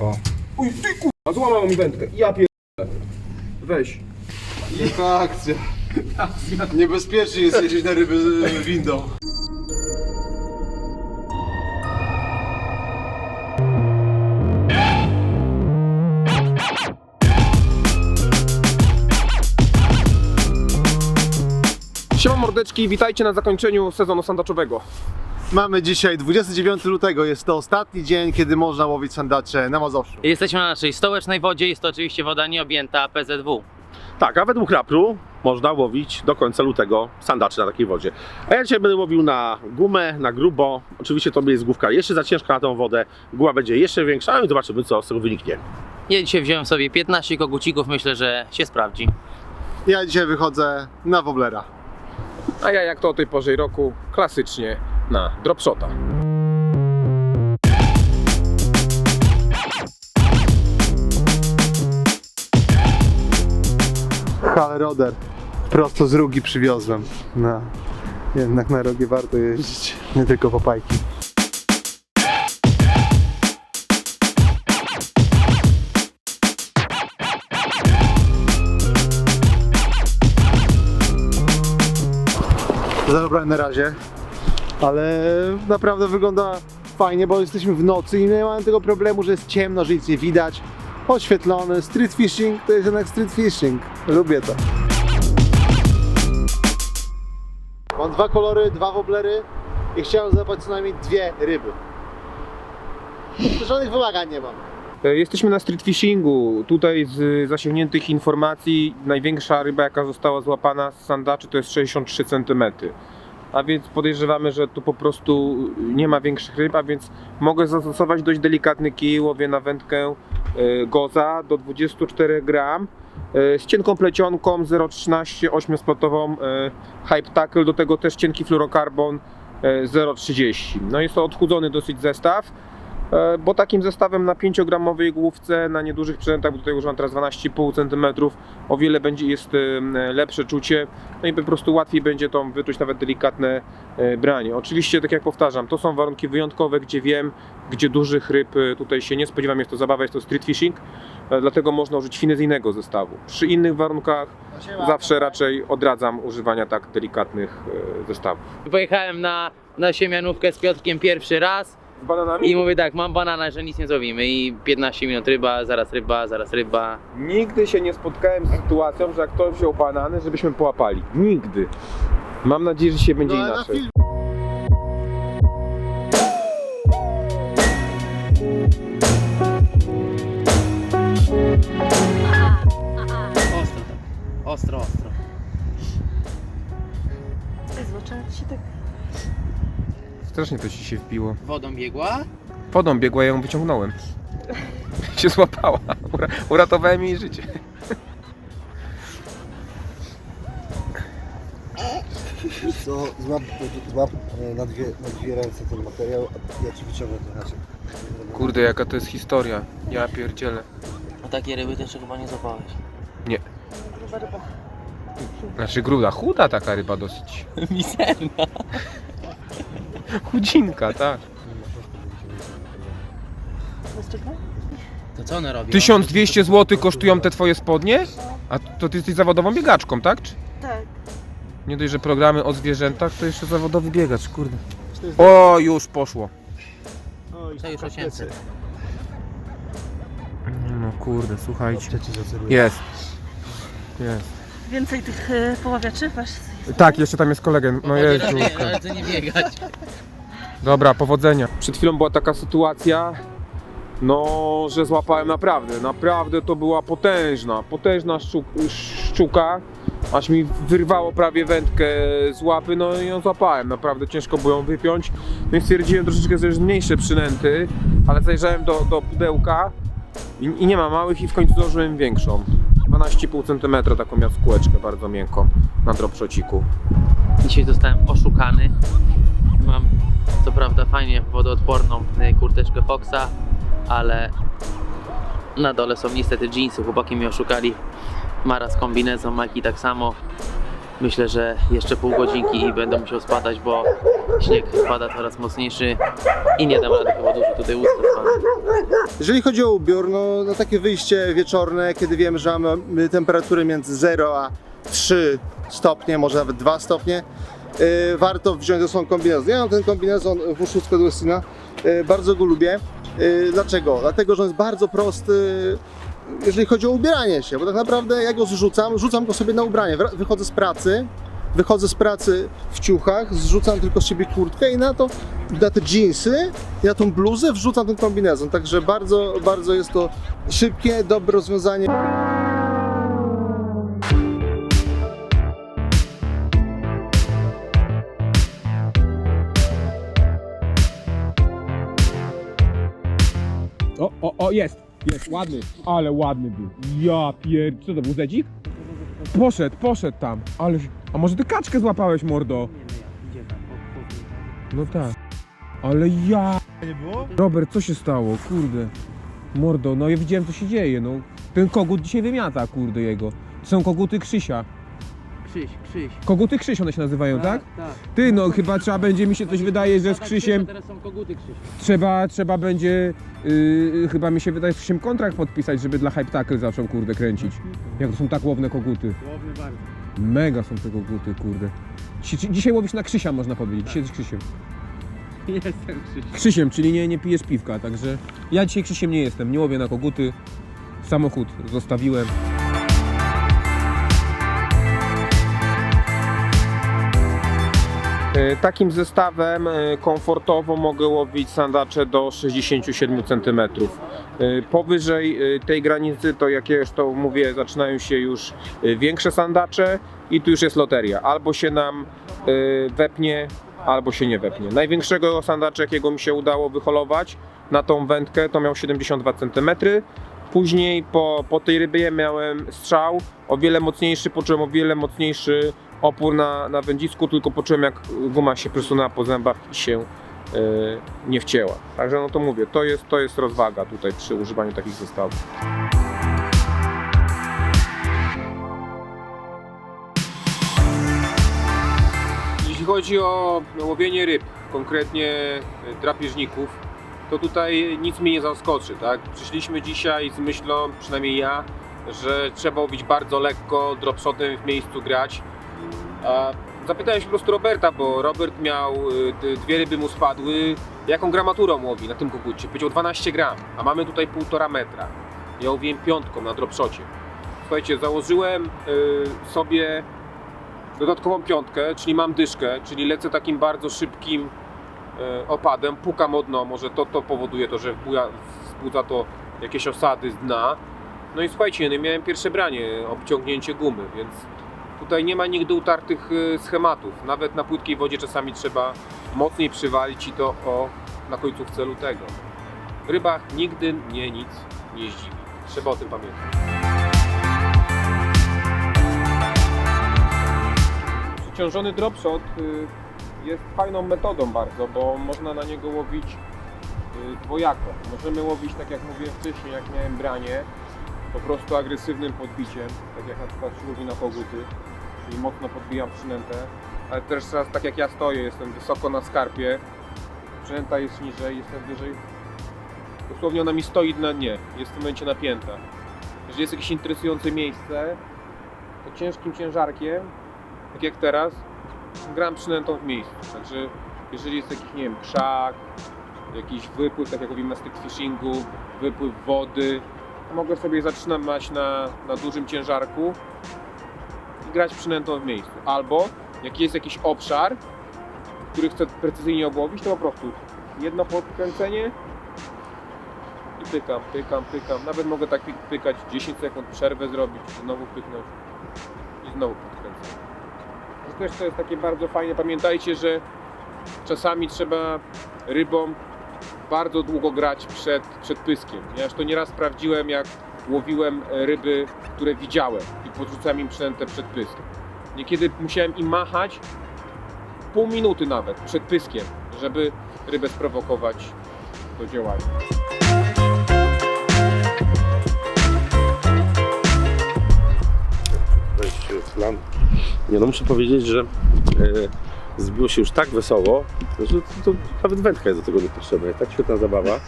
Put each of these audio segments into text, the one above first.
O. Uj, ty kurwa, złamał mi wędkę. Ja pier... Weź. Jaka akcja. Niebezpiecznie jest jeździć na ryby z windą. Siema mordeczki, witajcie na zakończeniu sezonu sandaczowego. Mamy dzisiaj 29 lutego, jest to ostatni dzień, kiedy można łowić sandacze na Mazowszu. Jesteśmy na naszej stołecznej wodzie, jest to oczywiście woda nieobjęta PZW. Tak, a według rapru można łowić do końca lutego sandaczy na takiej wodzie. A ja dzisiaj będę łowił na gumę, na grubo. Oczywiście to jest główka jeszcze za ciężka na tą wodę. Guma będzie jeszcze większa, no i zobaczymy co z tego wyniknie. Ja dzisiaj wziąłem sobie 15 kogucików, myślę, że się sprawdzi. Ja dzisiaj wychodzę na woblera. A ja jak to o tej porze roku, klasycznie na dropshota. Halroder. Prosto z Rugi przywiozłem. No. Jednak na rogie warto jeździć, nie tylko po pajki. Zabrałem na razie, ale naprawdę wygląda fajnie, bo jesteśmy w nocy i nie mamy tego problemu, że jest ciemno, że nic nie widać. Oświetlony, street fishing to jest jednak street fishing. Lubię to. Mam dwa kolory, dwa woblery i chciałem złapać co najmniej dwie ryby. Żadnych wymagań nie mam. E, Jesteśmy na street fishingu. Tutaj z zasięgniętych informacji największa ryba jaka została złapana z sandaczy to jest 63 cm. A więc podejrzewamy, że tu po prostu nie ma większych ryb, a więc mogę zastosować dość delikatny kij, łowię na wędkę e, goza do 24 gram e, z cienką plecionką 0,13 8-splotową e, Hype Tackle, do tego też cienki fluorokarbon e, 0,30. No jest to odchudzony dosyć zestaw. E, bo takim zestawem na 5-gramowej główce, na niedużych przynętach, bo tutaj używam teraz 12,5 cm, o wiele będzie jest lepsze czucie, no i po prostu łatwiej będzie tą wyczuć nawet delikatne e, branie. Oczywiście, tak jak powtarzam, to są warunki wyjątkowe, gdzie wiem, gdzie dużych ryb e, tutaj się nie spodziewam, jest to zabawa, jest to street fishing, dlatego można użyć finezyjnego zestawu. Przy innych warunkach zawsze raczej odradzam używania tak delikatnych zestawów. Pojechałem na, na siemianówkę z Piotrkiem pierwszy raz Z bananami? i mówię tak, mam banana, że nic nie zrobimy i 15 minut ryba, zaraz ryba, zaraz ryba. Nigdy się nie spotkałem z sytuacją, że jak ktoś wziął banany, żebyśmy połapali. Nigdy. Mam nadzieję, że się będzie No, ale na inaczej. film Ostro tak, ostro, ostro. Zobaczymy, czy się tak Strasznie to ci się wbiło. Wodą biegła? Wodą biegła, ja ją wyciągnąłem. się złapała. Ura uratowałem jej życie. Co, złap, złap e, na, dwie, na dwie ręce ten materiał, a ja ci wyciągnę ten haczyk. Kurde, jaka to jest historia. Ja pierdzielę. A takie ryby też chyba nie złapałeś. gruba ryba. Znaczy gruda, chuda taka ryba dosyć. Mizerna. Chudzinka, tak. To co one robią? 1200 zł kosztują te twoje spodnie? A to ty jesteś zawodową biegaczką, tak? Czy Tak. nie dość, że programy o zwierzętach, to jeszcze zawodowy biegacz, kurde. O, już poszło. To już 800. No kurde, słuchajcie. Jest. Jest. Więcej tych y, poławiaczy wasz. Tak, jeszcze tam jest kolegę. No. Ale to nie biegać. Dobra, powodzenia. Przed chwilą była taka sytuacja, no, że złapałem naprawdę, naprawdę to była potężna, potężna szczu- szczuka, aż mi wyrwało prawie wędkę z łapy, no i ją złapałem, naprawdę ciężko było ją wypiąć. No i stwierdziłem troszeczkę, że już mniejsze przynęty, ale zajrzałem do, do pudełka i, i nie ma małych i w końcu założyłem większą. 12,5 cm taką miał skółeczkę bardzo miękką na dropshociku. Dzisiaj zostałem oszukany. Mam co prawda fajnie wodoodporną y, kurteczkę Foxa, ale na dole są niestety jeansy. Chłopaki mnie oszukali. Mara z kombinezą, Maki tak samo. Myślę, że jeszcze pół godzinki i będę musiał spadać, bo śnieg pada coraz mocniejszy i nie dam rady chyba dużo tutaj usta spadać. Jeżeli chodzi o ubiór, no, no takie wyjście wieczorne, kiedy wiemy, że mamy temperatury między 0 a 3 stopnie, może nawet 2 stopnie, yy, warto wziąć ze sobą kombinezon. Ja mam ten kombinezon w Uszutsko od Westina, yy, bardzo go lubię. Yy, dlaczego? Dlatego, że on jest bardzo prosty, jeżeli chodzi o ubieranie się, bo tak naprawdę ja go zrzucam, rzucam go sobie na ubranie, wychodzę z pracy, wychodzę z pracy w ciuchach, zrzucam tylko z siebie kurtkę i na to, na te jeansy, na tą bluzę wrzucam ten kombinezon. Także bardzo, bardzo jest to szybkie, dobre rozwiązanie. O, o, o, jest, jest, ładny, ale ładny był. Ja pier... Co to był zedzik? Poszedł, poszedł tam, ale... A może ty kaczkę złapałeś, mordo? No tak. Ale ja... Robert, co się stało? Kurde. Mordo, no ja widziałem co się dzieje, no. Ten kogut dzisiaj wymiata, kurde, jego. To są koguty Krzysia. Krzyś, Krzyś. Koguty Krzyś one się nazywają, tak? Ty, no chyba trzeba będzie, mi się coś wydaje, że z Krzysiem... Teraz są koguty Krzyś. Trzeba, trzeba będzie, yy, chyba mi się wydaje, z Krzysiem kontrakt podpisać, żeby dla Hype Tackle zaczął, kurde, kręcić. Jak to są tak łowne koguty. Łowny bardzo. Mega są te koguty, kurde. Dzi- Dzisiaj łowisz na Krzysia, można powiedzieć. Dzisiaj z Krzysiem. Jestem Krzyś. Krzysiem, czyli nie, nie pijesz piwka, także ja dzisiaj Krzysiem nie jestem, nie łowię na koguty. Samochód zostawiłem. Takim zestawem e, komfortowo mogę łowić sandacze do 67 cm. Powyżej e, tej granicy, to jak ja już to mówię, zaczynają się już e, większe sandacze i tu już jest loteria. Albo się nam e, wepnie, albo się nie wepnie. Największego sandacza, jakiego mi się udało wyholować na tą wędkę, to miał 72 cm. Później po, po tej rybie miałem strzał o wiele mocniejszy, poczułem o wiele mocniejszy opór na, na wędzisku, tylko poczułem jak guma się przesunęła po zębach i się e, nie wcięła. Także no to mówię, to jest, to jest rozwaga tutaj przy używaniu takich zestawów. Jeśli chodzi o łowienie ryb, konkretnie e, drapieżników, to tutaj nic mnie nie zaskoczy, tak? Przyszliśmy dzisiaj z myślą, przynajmniej ja, że trzeba łowić bardzo lekko, dropshotem w miejscu grać. A zapytałem się po prostu Roberta, bo Robert miał, y, dwie ryby mu spadły, jaką gramaturą łowi na tym kogucie? Powiedział 12 gram, a mamy tutaj 1,5 metra. Ja łowiłem piątką na dropshocie. Słuchajcie, założyłem y, sobie dodatkową piątkę, czyli mam dyszkę, czyli lecę takim bardzo szybkim e, opadem, pukam o może to, to powoduje to, że wbuja, wzbudza to jakieś osady z dna. No i słuchajcie, no miałem pierwsze branie, obciągnięcie gumy, więc tutaj nie ma nigdy utartych e, schematów. Nawet na płytkiej wodzie czasami trzeba mocniej przywalić i to o, na końcówce lutego. Rybach nigdy mnie nic nie zdziwi. Trzeba o tym pamiętać. Przyciążony dropshot y, jest fajną metodą bardzo, bo można na niego łowić y, dwojako. Możemy łowić, tak jak mówiłem wcześniej, jak miałem branie, po prostu agresywnym podbiciem, tak jak na przykład łowi na koguty, czyli mocno podbijam przynętę, ale też teraz tak jak ja stoję, jestem wysoko na skarpie, przynęta jest niżej, jestem wyżej, dosłownie ona mi stoi na dnie, jest w tym momencie napięta. Jeżeli jest jakieś interesujące miejsce, to ciężkim ciężarkiem, tak jak teraz, gram przynętą w miejscu. Także jeżeli jest jakiś, nie wiem, krzak, jakiś wypływ, tak jak mówimy na stick fishingu, wypływ wody, mogę sobie zatrzymać na, na dużym ciężarku i grać przynętą w miejscu. Albo jak jest jakiś obszar, który chcę precyzyjnie obłowić, to po prostu jedno podkręcenie i pykam, pykam, pykam. Nawet mogę tak py- pykać 10 sekund, przerwę zrobić, znowu pyknąć i znowu podkręcenie. To też to jest takie bardzo fajne. Pamiętajcie, że czasami trzeba rybom bardzo długo grać przed, przed pyskiem. Ja już to nieraz sprawdziłem, jak łowiłem e, ryby, które widziałem i podrzucałem im przynętę przed pyskiem. Niekiedy musiałem im machać pół minuty nawet przed pyskiem, żeby rybę sprowokować do działania. Nie no, muszę powiedzieć, że e, zbiło się już tak wesoło, że to, to nawet wędka jest do tego niepotrzebna. Tak świetna zabawa.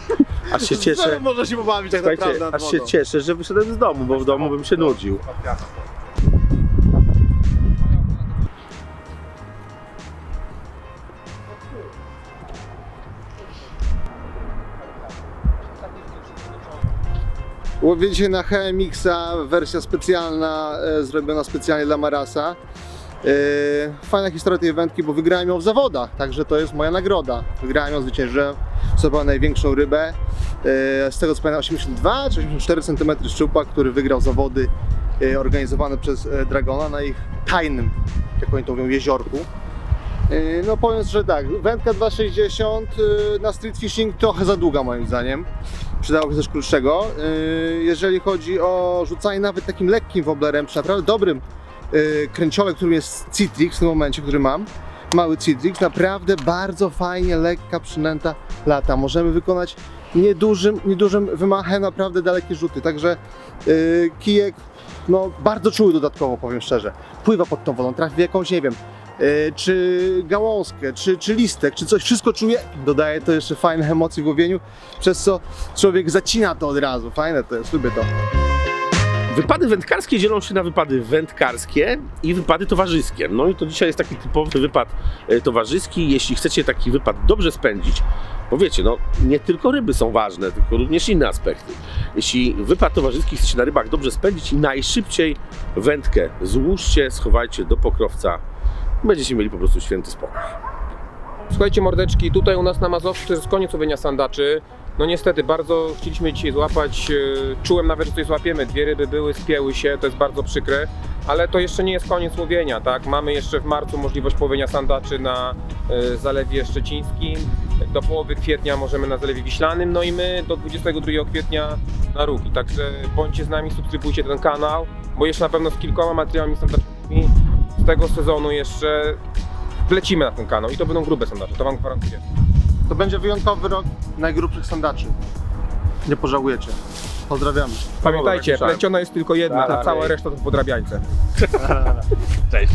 Aż się cieszę, Można się pobawić tak słuchajcie, naprawdę nad aż się wodą. cieszę, że wyszedłem z domu, bo w domu bym się nudził. Dzisiaj na HMX-a, wersja specjalna, e, zrobiona specjalnie dla Marasa. E, fajna historia tej wędki, bo wygrałem ją w zawodach, także to jest moja nagroda. Wygrałem ją, zwyciężyłem, zdobyłem największą rybę. E, z tego co pamiętam 82 czy 84 cm szczupak, który wygrał zawody e, organizowane przez Dragona na ich tajnym, jak oni to mówią, jeziorku. No powiem, że tak, wędka 2,60 e, na street fishing trochę za długa moim zdaniem przydałoby coś krótszego. Yy, Jeżeli chodzi o rzucanie nawet takim lekkim woblerem, przy naprawdę dobrym yy, kręciole, którym jest Citrix w tym momencie, który mam, mały Citrix, naprawdę bardzo fajnie, lekka przynęta lata. Możemy wykonać niedużym, niedużym wymachem naprawdę dalekie rzuty, także yy, kijek no, bardzo czuły dodatkowo, powiem szczerze. Pływa pod tą wodą, trafi w jakąś, nie wiem, yy, czy gałązkę, czy, czy listek, czy coś, wszystko czuje. Dodaje to jeszcze fajne emocje w łowieniu, przez co człowiek zacina to od razu. Fajne to jest, lubię to. Wypady wędkarskie dzielą się na wypady wędkarskie i wypady towarzyskie. No i to dzisiaj jest taki typowy wypad e, towarzyski. Jeśli chcecie taki wypad dobrze spędzić, bo wiecie, no nie tylko ryby są ważne, tylko również inne aspekty. Jeśli wypad towarzyski chcecie na rybach dobrze spędzić najszybciej wędkę złóżcie, schowajcie do pokrowca, będziecie mieli po prostu święty spokój. Słuchajcie mordeczki, tutaj u nas na Mazowszu to jest koniec sandaczy. No niestety, bardzo chcieliśmy dzisiaj złapać, e, czułem nawet, że coś złapiemy, dwie ryby były, spięły się, to jest bardzo przykre, ale to jeszcze nie jest koniec łowienia, tak? Mamy jeszcze w marcu możliwość połowienia sandaczy na e, Zalewie Szczecińskim, do połowy kwietnia możemy na Zalewie Wiślanym, no i my do 22 kwietnia na Rugi, także bądźcie z nami, subskrybujcie ten kanał, bo jeszcze na pewno z kilkoma materiałami sandacznymi z tego sezonu jeszcze wlecimy na ten kanał i to będą grube sandacze, to wam gwarantuję. To będzie wyjątkowy rok najgrubszych sandaczy. Nie pożałujecie. Pozdrawiamy. Pamiętajcie, pleciona jest tylko jedna, Dalej. cała reszta to podrabiańce. Cześć!